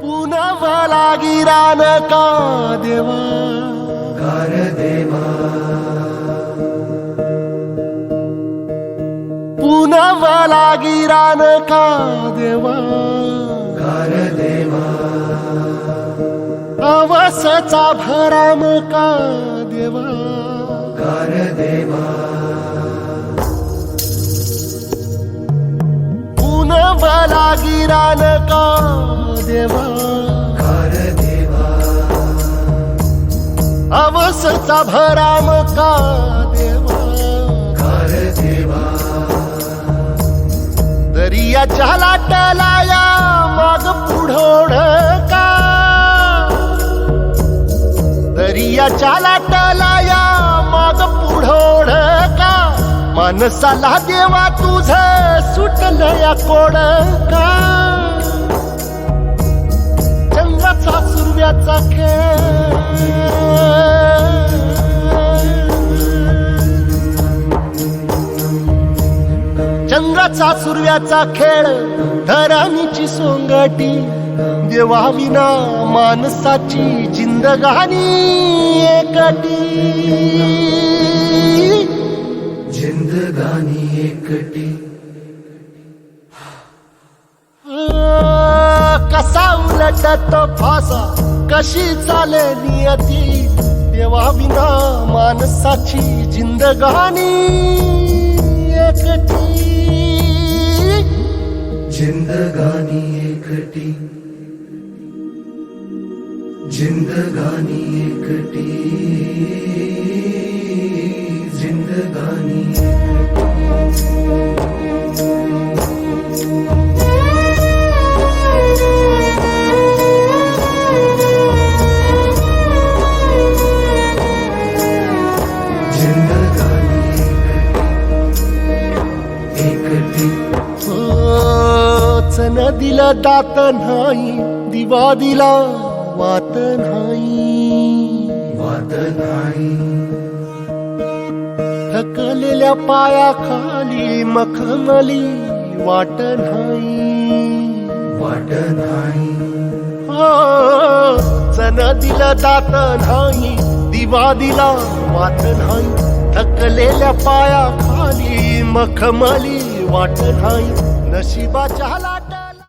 पुनवला गिरान का देवा। कार देवा पुनवला गिरान का देवा। कार देवा अवसचा भराम का देवा। कार देवा पुनवला गिरान का देवा. कार देवा अवसचा भराम का देवा. कार देवा दरियाच्या लाटलाया माग पुढोड का. दरियाच्या लाटलाया माग पुढोड का. माणसाला देवा तुझ सुटलं या कोड का. चंद्राचा खेळ. चंद्राचा सूर्याचा खेळ धराणीची सोंगाटी देवा विना माणसाची जिंदगानी एकटी. जिंदगानी एकटी. कसा उलटत फासा? कशी चाले नियती देवा विना माणसाची जिंदगानी एकटी. जिंदगानी एकटी. जिंदगानी एकटी. जिंदगानी एकटी. नदीला दात नाही दिवा दिला वात नाही. वाद नाही. थकलेल्या पायाखाली मखमली वाट नाही. वाट नाही. हो, च नदीला दात नाही दिवा दिला वात नाही. थकलेल्या पायाखाली मखमली वाट नाही. नशिबाच्या